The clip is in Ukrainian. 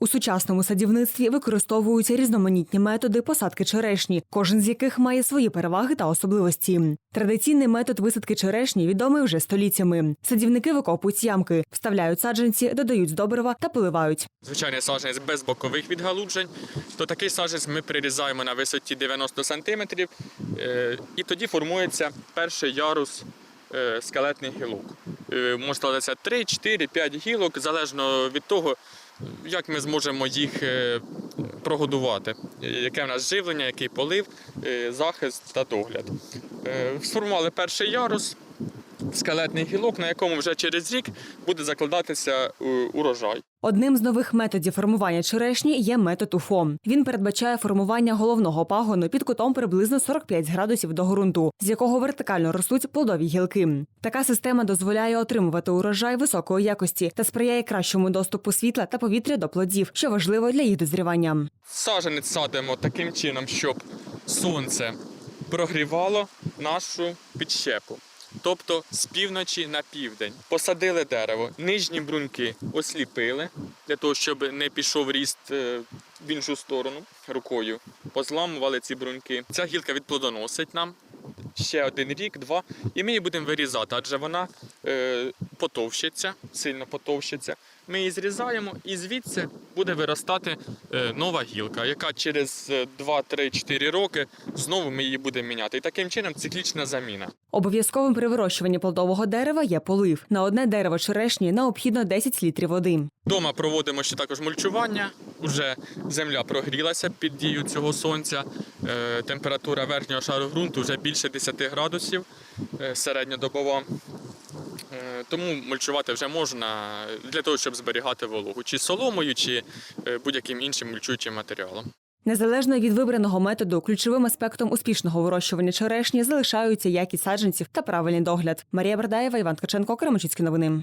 У сучасному садівництві використовуються різноманітні методи посадки черешні, кожен з яких має свої переваги та особливості. Традиційний метод висадки черешні відомий вже століттями. Садівники викопують ямки, вставляють саджанці, додають здобрива та поливають. Звичайний саджанець без бокових відгалуджень, то такий саджанець ми прирізаємо на висоті 90 см, і тоді формується перший ярус е, скелетних гілок. Е, Може складатися 3, 4, 5 гілок, залежно від того, як ми зможемо їх е, прогодувати, е, яке в нас живлення, який полив, захист та догляд. Сформували перший ярус скелетних гілок, на якому вже через рік буде закладатися е, урожай. Одним з нових методів формування черешні є метод УФО. Він передбачає формування головного пагону під кутом приблизно 45 градусів до ґрунту, з якого вертикально ростуть плодові гілки. Така система дозволяє отримувати урожай високої якості та сприяє кращому доступу світла та повітря до плодів, що важливо для їх дозрівання. Саджанець садимо таким чином, щоб сонце прогрівало нашу підщепу. Тобто з півночі на південь. Посадили дерево, нижні бруньки осліпили, для того, щоб не пішов ріст е, в іншу сторону рукою. Позламували ці бруньки. Ця гілка відплодоносить нам ще один рік, два, і ми її будемо вирізати, адже вона потовщиться, сильно потовщиться. Ми її зрізаємо, і звідси буде виростати е, нова гілка, яка через е, 2-3-4 роки знову ми її будемо міняти. І таким чином циклічна заміна. Обов'язковим при вирощуванні плодового дерева є полив. На одне дерево черешні необхідно 10 літрів води. Дома проводимо ще також мульчування. Уже земля прогрілася під дією цього сонця. Е, температура верхнього шару ґрунту вже більше 10 градусів е, середньодобова. Е, Тому мульчувати вже можна для того, щоб зберігати вологу, чи соломою, чи е, будь-яким іншим мульчуючим матеріалом. Незалежно від вибраного методу, ключовим аспектом успішного вирощування черешні залишаються якість саджанців та правильний догляд. Марія Бердаєва, Іван Ткаченко, Кременчуцькі новини.